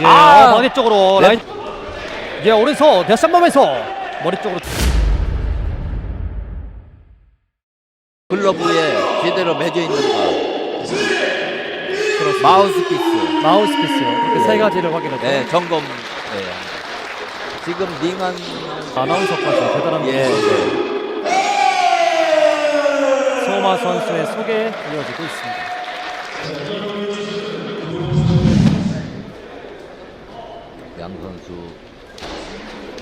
예, 아! 어, 반대쪽으로 네. 라인. 예, 오른손 한 번에서 머리 쪽으로. 글러브에 제대로 매져 있는가. 그렇습니다. 마우스피스. 마우스피스요. 이렇게 세 가지를 확인했죠. 네, 점검. 네. 지금 링한 아나운서까지 대단한 예. 분이죠. 소마 선수의 소개 이어지고 있습니다. 양 선수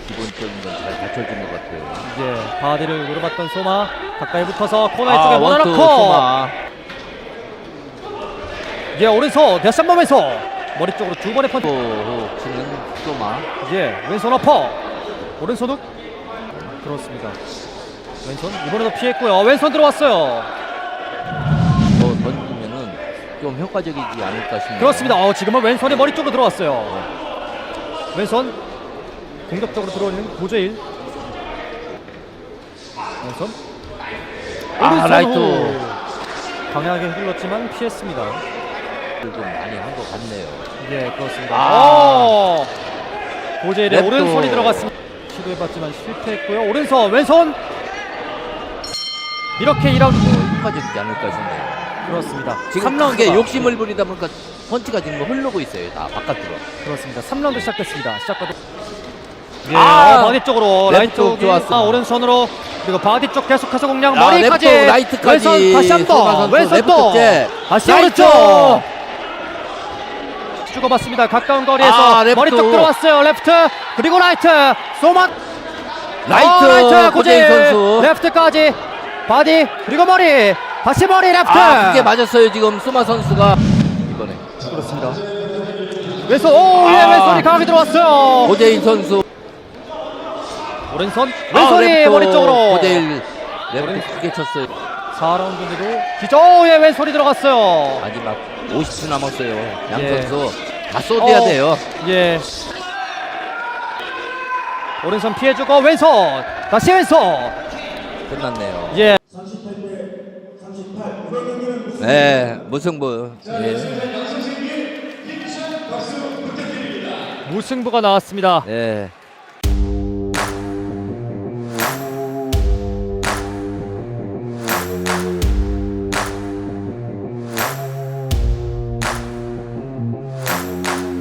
기본적인 건 잘 갖춰진 것 같아요. 예, 바디를 노려봤던 소마 가까이 붙어서 코너 쪽에 아, 원투 몰아넣고 소마. 예, 오른손 다시 한 번에서 머리 쪽으로 두 번의 펀치. 호흡 치는 소마. 예, 왼손 어퍼. 오른손 훅. 그렇습니다. 왼손 이번에도 피했고요. 왼손 들어왔어요. 더 던지면은 좀 효과적이지 않을까 싶네요. 그렇습니다. 어, 지금은 왼손이 머리 쪽으로 들어왔어요. 왼손 공격적으로 들어오는 고재일. 왼손. 아, 라이트. 후. 강하게 흘렀지만 피했습니다. 좀 많이 한 것 같네요. 예, 그렇습니다. 아. 오! 고재일의 랩도. 오른손이 들어갔습니다. 시도해봤지만 실패했고요. 오른손, 왼손. 이렇게 2라운드 더 효과적이지 않을까 싶네요. 그렇습니다. 지금 3라운드 크게 욕심을 부리다 보니까 펀치가 지금 흐르고 있어요. 다 바깥으로. 그렇습니다. 3라운드 시작됐습니다. 시작부터 예, 아! 어, 바디 쪽으로 랩 라인 쪽 쪽이 좋았습니다. 아, 오른손으로 그리고 바디 쪽 계속해서 공략 아, 머리까지 랩쪽, 라이트까지. 왼손 다시 한번 왼손 랩 또. 다시 라이트. 오른쪽 주고받습니다. 가까운 거리에서 아. 머리 쪽 들어왔어요. 레프트 그리고 라이트 소만 라이트, 어, 라이트 고재인 고재일 선수. 레프트까지 바디 그리고 머리 다시 머리 레프트 아, 그게 맞았어요. 지금 소마 선수가 그렇습니다. 왼손 오 예 아. 왼손이 강하게 들어왔어요. 고재인 선수 오른손 아, 왼손이 랩도 머리 쪽으로 고재일 랩도 크게 쳤어요. 4라운드인데도 기저의 왼손이 들어갔어요. 마지막 50초 남았어요. 양 예. 선수 다 쏟아야 어. 돼요. 예. 오른손 피해주고 왼손 다시 왼손 끝났네요. 예 네, 무승부. 예. 무승부가 나왔습니다. 네.